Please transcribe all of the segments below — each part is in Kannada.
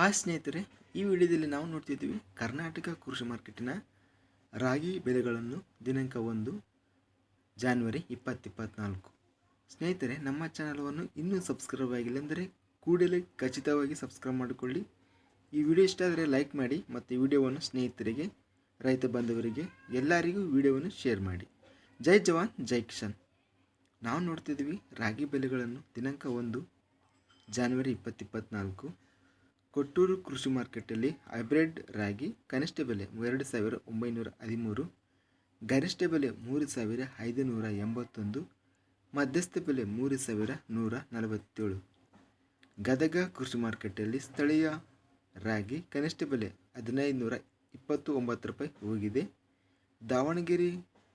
ಹಾಯ್ ಸ್ನೇಹಿತರೆ, ಈ ವಿಡಿಯೋದಲ್ಲಿ ನಾವು ನೋಡ್ತಿದ್ದೀವಿ ಕರ್ನಾಟಕ ಕೃಷಿ ಮಾರ್ಕೆಟಿನ ರಾಗಿ ಬೆಲೆಗಳನ್ನು ದಿನಾಂಕ ಒಂದು ಜಾನ್ವರಿ ಇಪ್ಪತ್ತಿಪ್ಪತ್ನಾಲ್ಕು ಸ್ನೇಹಿತರೆ, ನಮ್ಮ ಚಾನಲನ್ನು ಇನ್ನೂ ಸಬ್ಸ್ಕ್ರೈಬ್ ಆಗಿಲ್ಲ ಅಂದರೆ ಕೂಡಲೇ ಖಚಿತವಾಗಿ ಸಬ್ಸ್ಕ್ರೈಬ್ ಮಾಡಿಕೊಳ್ಳಿ. ಈ ವಿಡಿಯೋ ಇಷ್ಟ ಆದರೆ ಲೈಕ್ ಮಾಡಿ ಮತ್ತು ವಿಡಿಯೋವನ್ನು ಸ್ನೇಹಿತರಿಗೆ, ರೈತ ಬಾಂಧವರಿಗೆ, ಎಲ್ಲರಿಗೂ ವಿಡಿಯೋವನ್ನು ಶೇರ್ ಮಾಡಿ. ಜೈ ಜವಾನ್, ಜೈ ಕಿಶನ್ ನಾವು ನೋಡ್ತಿದ್ದೀವಿ ರಾಗಿ ಬೆಲೆಗಳನ್ನು ದಿನಾಂಕ ಒಂದು ಜಾನ್ವರಿ ಇಪ್ಪತ್ತಿಪ್ಪತ್ನಾಲ್ಕು ಕೊಟ್ಟೂರು ಕೃಷಿ ಮಾರ್ಕೆಟಲ್ಲಿ ಹೈಬ್ರಿಡ್ ರಾಗಿ ಕನಿಷ್ಠ ಬೆಲೆ ಎರಡು ಸಾವಿರ ಒಂಬೈನೂರ ಹದಿಮೂರು, ಗರಿಷ್ಠ ಬೆಲೆ ಮೂರು ಸಾವಿರ ಐದುನೂರ ಎಂಬತ್ತೊಂದು, ಮಧ್ಯಸ್ಥ ಬೆಲೆ ಮೂರು ಸಾವಿರ ನೂರ ನಲವತ್ತೇಳು. ಗದಗ ಕೃಷಿ ಮಾರ್ಕೆಟಲ್ಲಿ ಸ್ಥಳೀಯ ರಾಗಿ ಕನಿಷ್ಠ ಬೆಲೆ ಹದಿನೈದು ನೂರ ಇಪ್ಪತ್ತು ಒಂಬತ್ತು ರೂಪಾಯಿ ಹೋಗಿದೆ. ದಾವಣಗೆರೆ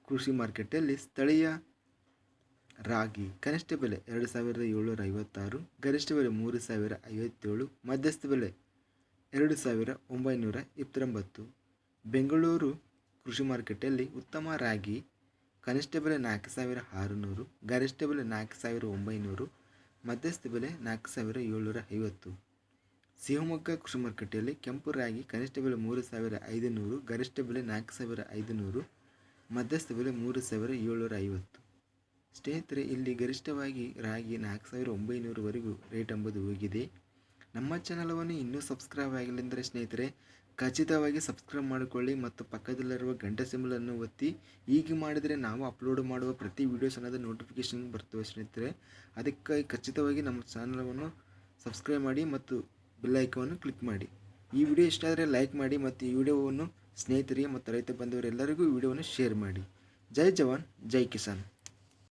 ಕೃಷಿ ಮಾರ್ಕೆಟಲ್ಲಿ ಸ್ಥಳೀಯ ರಾಗಿ, ಕನಿಷ್ಠ ಬೆಲೆ ಎರಡು ಸಾವಿರದ ಏಳ್ನೂರ ಐವತ್ತಾರು ಗರಿಷ್ಠ ಬೆಲೆ ಮೂರು ಸಾವಿರ ಐವತ್ತೇಳು, ಮಧ್ಯಸ್ಥ ಬೆಲೆ ಎರಡು ಸಾವಿರ ಒಂಬೈನೂರ ಇಪ್ಪತ್ತೊಂಬತ್ತು ಬೆಂಗಳೂರು ಕೃಷಿ ಮಾರುಕಟ್ಟೆಯಲ್ಲಿ ಉತ್ತಮ ರಾಗಿ, ಕನಿಷ್ಠ ಬೆಲೆ ನಾಲ್ಕು ಸಾವಿರ ಆರುನೂರು, ಗರಿಷ್ಠ ಬೆಲೆ ನಾಲ್ಕು ಸಾವಿರ ಒಂಬೈನೂರು, ಮಧ್ಯಸ್ಥ ಬೆಲೆ ನಾಲ್ಕು ಸಾವಿರ ಏಳ್ನೂರ ಐವತ್ತು ಶಿವಮೊಗ್ಗ ಕೃಷಿ ಮಾರುಕಟ್ಟೆಯಲ್ಲಿ ಕೆಂಪು ರಾಗಿ, ಕನಿಷ್ಠ ಬೆಲೆ ಮೂರು ಸಾವಿರ ಐದುನೂರು, ಗರಿಷ್ಠ ಬೆಲೆ ನಾಲ್ಕು ಸಾವಿರ ಐದುನೂರು, ಮಧ್ಯಸ್ಥ ಬೆಲೆ ಮೂರು ಸಾವಿರ ಏಳ್ನೂರ ಐವತ್ತು ಸ್ನೇಹಿತರೆ, ಇಲ್ಲಿ ಗರಿಷ್ಠವಾಗಿ ರಾಗಿ ನಾಲ್ಕು ಸಾವಿರ ಒಂಬೈನೂರವರೆಗೂ ರೇಟ್ ಎಂಬುದು ಹೋಗಿದೆ. ನಮ್ಮ ಚಾನಲವನ್ನು ಇನ್ನೂ ಸಬ್ಸ್ಕ್ರೈಬ್ ಆಗಿಲ್ಲ ಅಂದರೆ ಸ್ನೇಹಿತರೆ, ಖಚಿತವಾಗಿ ಸಬ್ಸ್ಕ್ರೈಬ್ ಮಾಡಿಕೊಳ್ಳಿ ಮತ್ತು ಪಕ್ಕದಲ್ಲಿರುವ ಗಂಟೆ ಸಿಂಬಲನ್ನು ಒತ್ತಿ. ಹೀಗೆ ಮಾಡಿದರೆ ನಾವು ಅಪ್ಲೋಡ್ ಮಾಡುವ ಪ್ರತಿ ವೀಡಿಯೋಸ್ ಅನ್ನೋದು ನೋಟಿಫಿಕೇಷನ್ ಬರ್ತವೆ ಸ್ನೇಹಿತರೆ. ಅದಕ್ಕಾಗಿ ಖಚಿತವಾಗಿ ನಮ್ಮ ಚಾನಲವನ್ನು ಸಬ್ಸ್ಕ್ರೈಬ್ ಮಾಡಿ ಮತ್ತು ಬೆಲ್ ಐಕವನ್ನು ಕ್ಲಿಕ್ ಮಾಡಿ. ಈ ವಿಡಿಯೋ ಇಷ್ಟ ಆದರೆ ಲೈಕ್ ಮಾಡಿ ಮತ್ತು ಈ ವಿಡಿಯೋವನ್ನು ಸ್ನೇಹಿತರಿಗೆ ಮತ್ತು ರೈತ ಬಂಧುವರೆಲ್ಲರಿಗೂ ವಿಡಿಯೋವನ್ನು ಶೇರ್ ಮಾಡಿ. ಜೈ ಜವಾನ್, ಜೈ ಕಿಸಾನ್.